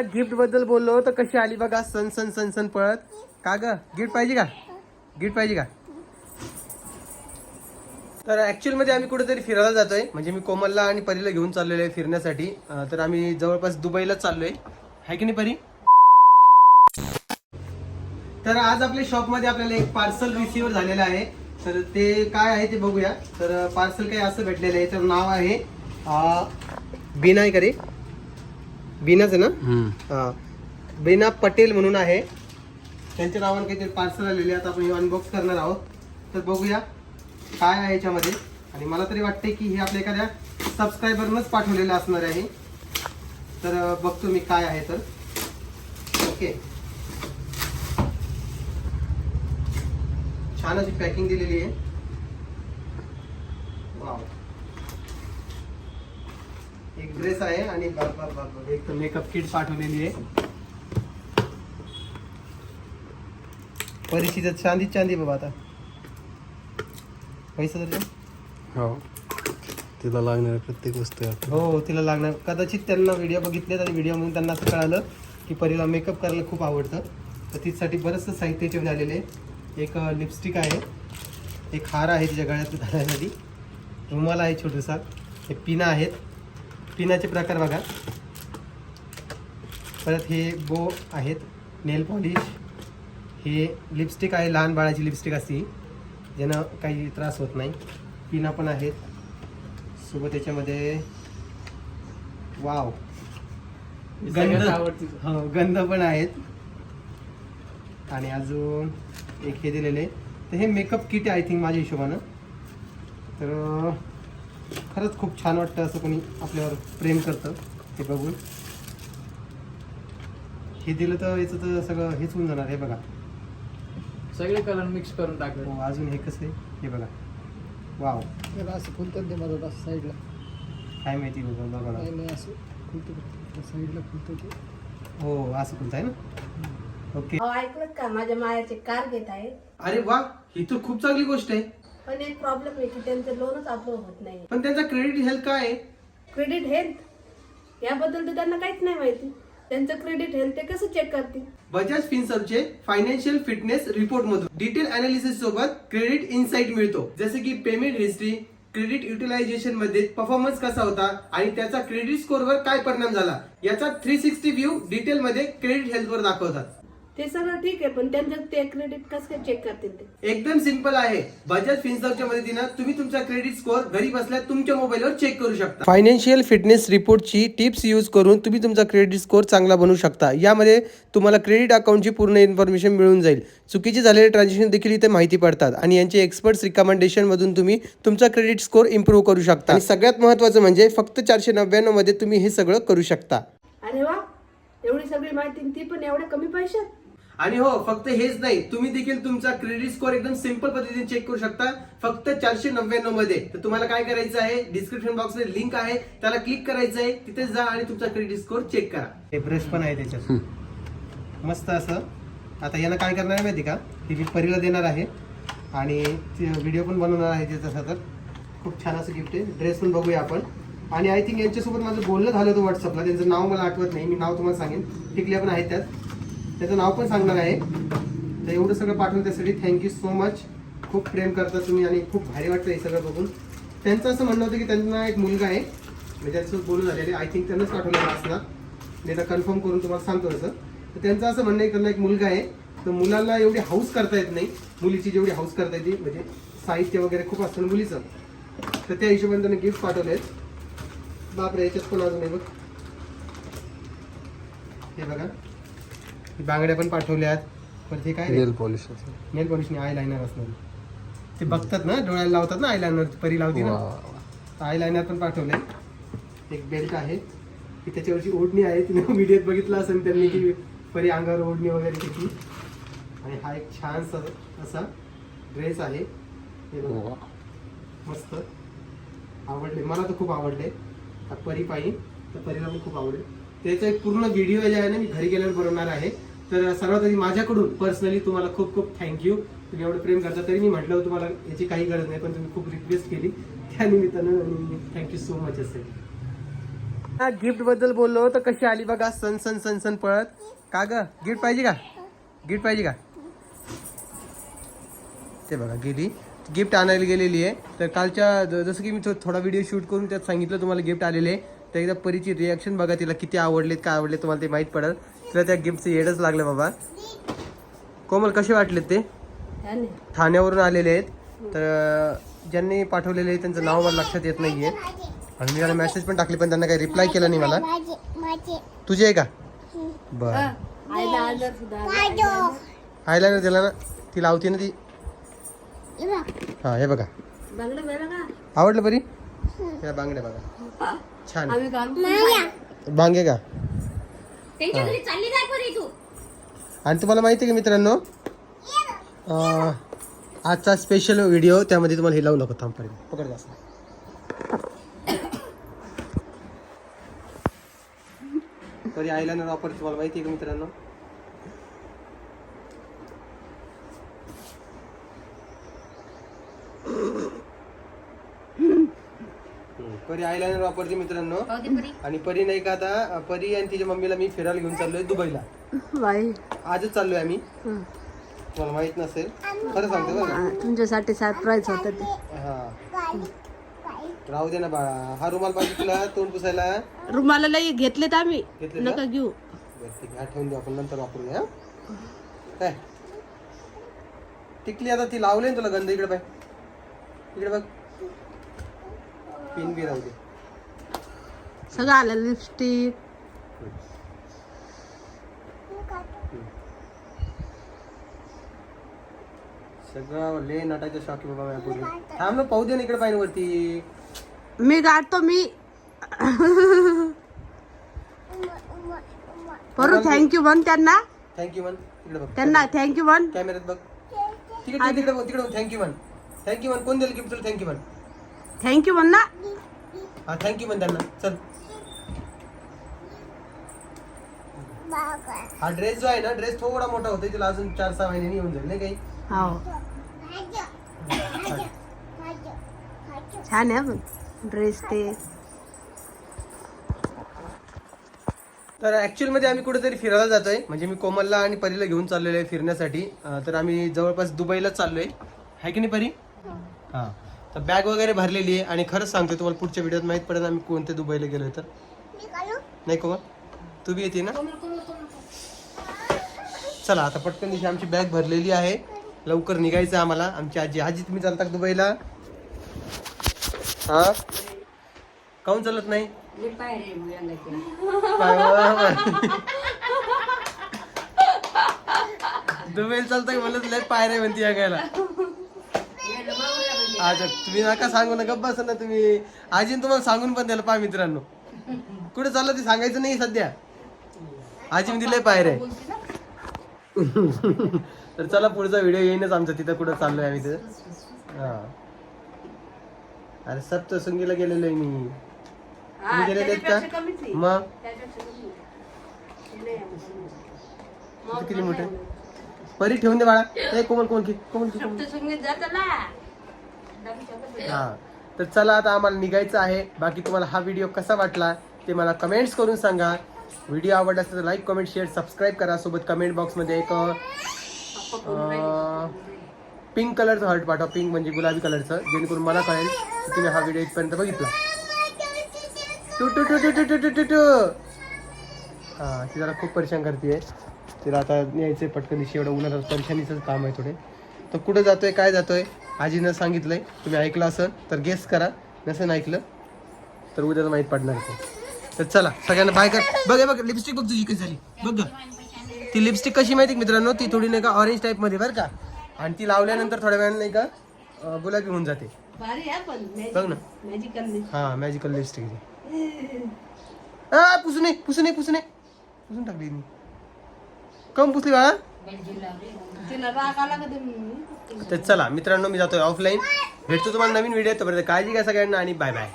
गिफ्टबद्दल बोललो तर कशी आली बघा? सन सन सन सन पळत. का ग? गिफ्ट पाहिजे का? गिफ्ट पाहिजे का? तर ऍक्च्युअलमध्ये आम्ही कुठेतरी फिरायला जातोय. म्हणजे मी कोमलला आणि परीला घेऊन चाललेलो आहे फिरण्यासाठी तर आम्ही जवळपास दुबईला चाललोय. आहे की नाही परी? तर आज आपल्या शॉपमध्ये आपल्याला एक पार्सल रिसिव्ह झालेलं आहे. तर ते काय आहे ते बघूया. तर पार्सल काही असं भेटलेलं आहे. तर नाव आहे अं, रे बीनाच आहे ना? हा. बेना पटेल म्हणून आहे. त्यांच्या नावाने काहीतरी पार्सल आलेले आता आपण अनबॉक्स करणार आहोत. तर बघूया काय आहे याच्यामध्ये. आणि मला तरी वाटते की हे आपल्या एखाद्या सबस्क्रायबरनंच पाठवलेलं असणार आहे. तर अं, बघतो मी काय आहे तर. ओके. छान अशी पॅकिंग दिलेली आहे. वाव एक ड्रेस आहे आणि बाप बाप बाप बाप, एक तर मेकअप किट पाठवलेली आहे. परिस्थिती चांदी चांदी बाबा आता. पैसा तर हो. तिला लागणाऱ्या प्रत्येक वस्तू आहे हो तिला लागणार. कदाचित त्यांना व्हिडिओ बघितलेत आणि व्हिडिओमधून त्यांना असं कळालं की परीला मेकअप करायला खूप आवडतं. तर तिच्यासाठी बरंचसं साहित्य याच्यामध्ये आलेलं आहे. एक लिपस्टिक आहे. एक हार आहे तिच्या गळ्यात घालण्यासाठी रुमाल आहे छोटूसा. हे पिना आहेत. पिनाचे प्रकार बघा. परत हे बो आहेत नेल पॉलिश. हे लिपस्टिक आहे लहान बाळाची लिपस्टिक असते. ज्यानं काही त्रास होत नाही. पिना पण आहेत. सोबत याच्यामध्ये वाव. गंध. हो गंध पण आहेत. आणि अजून एक हे दिलेले. तर हे मेकअप किट आहे आय थिंक माझ्या हिशोबानं. तर खरंच खूप छान वाटतं असं कोणी आपल्यावर प्रेम करतं ते बघून. हे दिलं तर याचं तर सगळं हेच होऊन जाणार हे बघा. सगळे कलर मिक्स करून टाकले हो अजून हे कसं आहे? हे बघा. वाव त्याला असं फुलतात ते असं साईडला. काय माहिती बघा बघा. ना. नाही नाही असं फुलतं साईडला फुलतं ते. हो असं कोणतं आहे ना? ओके हो ऐकलं का? माझ्या मायाचे कार घेत आहे अरे वा ही तर खूप चांगली गोष्ट आहे. पण एक प्रॉब्लेम आहे की त्यांचं लोनच अप्रूव्ह होत नाही पण त्यांचा क्रेडिट हेल्थ काय आहे? क्रेडिट हेल्थ याबद्दल तर त्यांना काहीच नाही माहिती. त्यांचं क्रेडिट हेल्थ ते कसं चेक करतील? बजाज फिनसर्वचे फायनान्शियल फिटनेस रिपोर्ट मधून डिटेल अनालिसिस सोबत क्रेडिट इन्साइट मिळतो. जसे की पेमेंट हिस्ट्री क्रेडिट युटिलायझेशनमध्ये परफॉर्मन्स कसा होता आणि त्याचा क्रेडिट स्कोर वर काय परिणाम झाला? याचा थ्री सिक्स्टी व्ह्यू डिटेल मध्ये क्रेडिट हेल्थ वर दाखवतात. ते सगळं ठीक आहे पण त्यांचं ते क्रेडिट कसं काय चेक करतील ते? एकदम सिंपल आहे. बजाज फिन्सर्वच्या मदतीनं तुम्ही तुमचा क्रेडिट स्कोअर घरी बसल्या तुमच्या मोबाईलवर चेक करू शकता. फायनान्शियल फिटनेस रिपोर्टची टिप्स यूज करून तुम्ही तुमचा क्रेडिट स्कोअर चांगला बनवू शकता. यामध्ये तुम्हाला क्रेडिट अकाउंटची पूर्ण इन्फॉर्मेशन मिळून जाईल. चुकीचे झालेले ट्रान्झॅक्शन देखील इथे माहिती पडतात आणि यांचे एक्सपर्ट्स रिकमेंडेशन मधून तुम्ही तुमचा क्रेडिट स्कोअर इम्प्रूव्ह करू शकता. आणि सगळ्यात महत्वाचं म्हणजे फक्त चारशे नव्याण्णवमध्ये तुम्ही हे सगळं करू शकता. अरे वा एवढी सगळी माहिती ती पण एवढ्या कमी पैशात? आणि हो फक्त हेच नाही तुम्ही देखील तुमचा क्रेडिट स्कोअर एकदम सिंपल पद्धतीने चेक करू शकता. फक्त चारशे नव्याण्णवमध्ये. तर तुम्हाला काय करायचं आहे? डिस्क्रिप्शन बॉक्समध्ये लिंक आहे. त्याला क्लिक करायचं आहे. तिथे जा आणि तुमचा क्रेडिट स्कोअर चेक करा. हे ब्रश पण आहे त्याच्यात. मस्त असं. आता यानं काय करणार आहे माहिती का? ती मी परीला देणार आहे. आणि व्हिडिओ पण बनवणार आहे त्याचा तर खूप छान असं गिफ्ट आहे. ड्रेस पण बघूया आपण. आणि आय थिंक यांच्यासोबत माझं बोलणं झालं होतं व्हॉट्सअपला त्यांचं नाव मला आठवत नाही. मी नाव तुम्हाला सांगेन. टिकल्या पण आहेत त्यात. त्याचं नाव पण सांगणार आहे. तर एवढं सगळं पाठवलं त्यासाठी थँक्यू सो मच खूप प्रेम करता तुम्ही आणि खूप भारी वाटतं हे सगळं बघून. त्यांचं असं म्हणणं होतं की त्यांना एक मुलगा आहे. म्हणजे त्यांचं बोलून झालेले आय थिंक त्यांनाच पाठवलेलं असणार मी आता कन्फर्म करून तुम्हाला सांगतो तसं. तर त्यांचं असं म्हणणं आहे त्यांना एक मुलगा आहे. तर मुलाला एवढी हाऊस करता येत नाही. मुलीची जेवढी हाऊस करता येते म्हणजे साहित्य वगैरे खूप असतं मुलीचं. तर त्या हिशोबाने त्यांनी गिफ्ट पाठवले आहेत बापरे याच्यात पण अजून आहे बघ? हे बघा. बांगड्या पण पाठवल्यात. परत हे काय? नेल पॉलिश नेल पॉलिशने आय लायनर असणार. ते बघतात ना डोळ्याला लावतात ना आय लायनर परी लावती ना. आय लायनर पण पाठवले एक बेल्ट आहे. की त्याच्यावरची ओढणी आहे. तिने व्हिडिओत बघितलं असेल त्यांनी की परी अंगावर ओढणी वगैरे तिची आणि हा एक छान असा ड्रेस आहे. हे बघा. मस्त. आवडले. मला तर खूप आवडले. हा परी पाहिजे. तर परीला पण खूप आवडेल. त्याचा एक पूर्ण व्हिडिओ जे आहे ना मी घरी गेल्यावर बनवणार आहे. तर सर्वात आधी माझ्याकडून पर्सनली तुम्हाला खूप खूप थँक्यू तुम्ही एवढं प्रेम करता तरी मी म्हटलं तुम्हाला याची काही गरज नाही पण तुम्ही खूप रिक्वेस्ट केली. त्या निमित्तानं थँक्यू सो मच असेल. गिफ्टबद्दल बोललो तर कशी आली बघा सन सन सन सन पळत. का ग? गिफ्ट पाहिजे का? गिफ्ट पाहिजे का? ते बघा गेली. गिफ्ट आणायला गेलेली आहे. तर कालच्या जसं की मी थोडा व्हिडिओ शूट करून त्यात सांगितलं तुम्हाला गिफ्ट आलेले आहे. तर एकदा परीची रिॲक्शन बघा तिला किती आवडलेत काय आवडले तुम्हाला ते माहीत पडेल. तिला त्या गिफ्टचं येडच लागलं बाबा. कोमल कसे वाटलेत ते. ठाण्यावरून आलेले आहेत. तर ज्यांनी पाठवलेले आहे त्यांचं नाव मला लक्षात येत नाहीये. आणि मी त्याला मेसेज पण टाकले पण त्यांना काही रिप्लाय केला नाही मला. तुझी आहे का? बर. हा. आयलाइनर दिला ना ती लावते ना ती. हा हे बघा. बांगडं बेलं का? आवडलं बरी या बांगड्या बघा. छान. आम्ही बांगे का? त्यांच्या घरी चालली काय परी तू? आणि तुम्हाला माहिती आहे का मित्रांनो? अं, आजचा स्पेशल व्हिडिओ त्यामध्ये तुम्हाला हे लावू नको थांबपर्यंत. पकड जास्त. तरी आयलाइनर वापर तुम्हाला माहिती आहे का मित्रांनो? परी आयलाइनर वापरते मित्रांनो. परी? आणि परी नाही का आता परी आणि तिच्या मम्मीला मी फिरायला घेऊन चाललोय दुबईला. बाई. आजच चाललोय आम्ही. हं. तुम्हाला माहीत नसेल. खरं सांगते बरं हा, तुमच्यासाठी सरप्राईज होतं ते. हा. राहू दे ना बाळा हा रुमाल पाहिजे तुला तोंड पुसायला. रुमाला लई घेतलेत आम्ही. घेतले ना? नका घेऊ. बरं ठीक आहे. हा ठेवून देऊ आपण नंतर वापरूया हा? काय? टिकली आता ती लावली ना तुला गंध. इकडे बाय इकडे बघ. पिन बी राहू दे. सगळं आलं लिपस्टिक सगळं ले नटायचं शॉक बाबा माझ्या पोरी. थांब ना पाहू दे ना इकडे पाहिजे वरती मी गाठतो मी. बरं थँक्यू म्हण त्यांना. थँक्यू म्हण इकडे बघ. त्यांना थँक्यू म्हण कॅमेऱ्यात बघ. तिकडे तिकडे बघ तिकडे थँक्यू म्हण थँक्यू म्हण कोण दिलं गिफ्ट तुला? थँक्यू म्हण थँक्यू म्हण ना हा थँक्यू म्हण त्यांना चल. हा ड्रेस जो आहे ना ड्रेस थोडा मोठा होता तिला अजून चार सहा महिन्यांनी येऊन जाईल नाही काही? हो. छान आहे पण ड्रेस ते. तर ऍक्च्युअलमध्ये आम्ही कुठेतरी फिरायला जातोय. म्हणजे मी कोमलला आणि परीला घेऊन चाललेलो आहे फिरण्यासाठी. अं, तर आम्ही जवळपास दुबईला चाललोय. आहे की नाही परी? हा. तर बॅग वगैरे भरलेली आहे आणि खरंच सांगतोय तुम्हाला पुढच्या व्हिडिओत माहीत पडेल आम्ही कोणत्या दुबईला गेलोय तर. नाही कोमल? तू बी येते ना? चला आता पटकन दिवशी आमची बॅग भरलेली आहे. लवकर निघायचं आहे आम्हाला. आमची आजी आजी तुम्ही चालता दुबईला? हा? काऊन चालत नाही? दुबईला चालतं का म्हणलं लय पायऱ्या म्हणते या गायला. अच्छा तुम्ही नका सांगू ना गप्प बसा ना तुम्ही. आजीने तुम्हाला सांगून पण द्यायला पहा मित्रांनो. कुठे चाललं ते सांगायचं नाही सध्या. आजी म्हणजे लय पायऱ्या तर चला पुढचा व्हिडिओ येईनच आमचा तिथं कुठं चाललोय आम्ही तिथं हा. अरे सप्तशृंगीला गेलेलो आहे मी. तुम्ही गेलेले आहेत का? मग? किती मोठे परी ठेवून दे बाळा. कोमल कोमल की कोमल. की हां. तर चला आता आम्हाला निघायचं आहे. बाकी तुम्हाला हा व्हिडिओ कसा वाटला ते मला कमेंट्स करून सांगा. व्हिडिओ आवडला असेल तर लाईक कमेंट शेअर सबस्क्राईब करा. सोबत कमेंट बॉक्समध्ये एक पिंक कलरचं हर्ट पाठवा. पिंक म्हणजे गुलाबी कलरचं जेणेकरून मला कळेल की तुम्ही हा व्हिडिओ इथपर्यंत बघितला. टू टू टू टू टू टू टू टू टू. हां ती जरा खूप परेशान करते तिला आता न्यायचं आहे पटकन. दिवशी एवढं उन्हात परेशानीचंच काम आहे थोडे. तर कुठं जातोय? काय जातोय? आजीनं सांगितलंय तुम्ही ऐकलं असेल तर गेस करा. नसेल ऐकलं तर उद्या माहीत पडणार. तर चला सगळ्यांना बाय कर. बघ बघ लिपस्टिक बघ तुझी कशी झाली. बघ. ती लिपस्टिक कशी माहिती मित्रांनो? ती थोडी नाही का ऑरेंज टाईपमध्ये बरं का? आणि ती लावल्यानंतर थोड्या वेळाने नाही का गुलाबी होऊन जाते. बघ ना. हा मॅजिकल लिपस्टिक आ पुसू नये पुसू नये पुसू नये पुसून टाकली मी कम पुसली बाळा. तिला राग आला का ते तर चला मित्रांनो मी जातोय ऑफलाईन भेटतो तुम्हाला नवीन व्हिडिओ तोपर्यंत काळजी घ्या सगळ्यांना आणि बाय बाय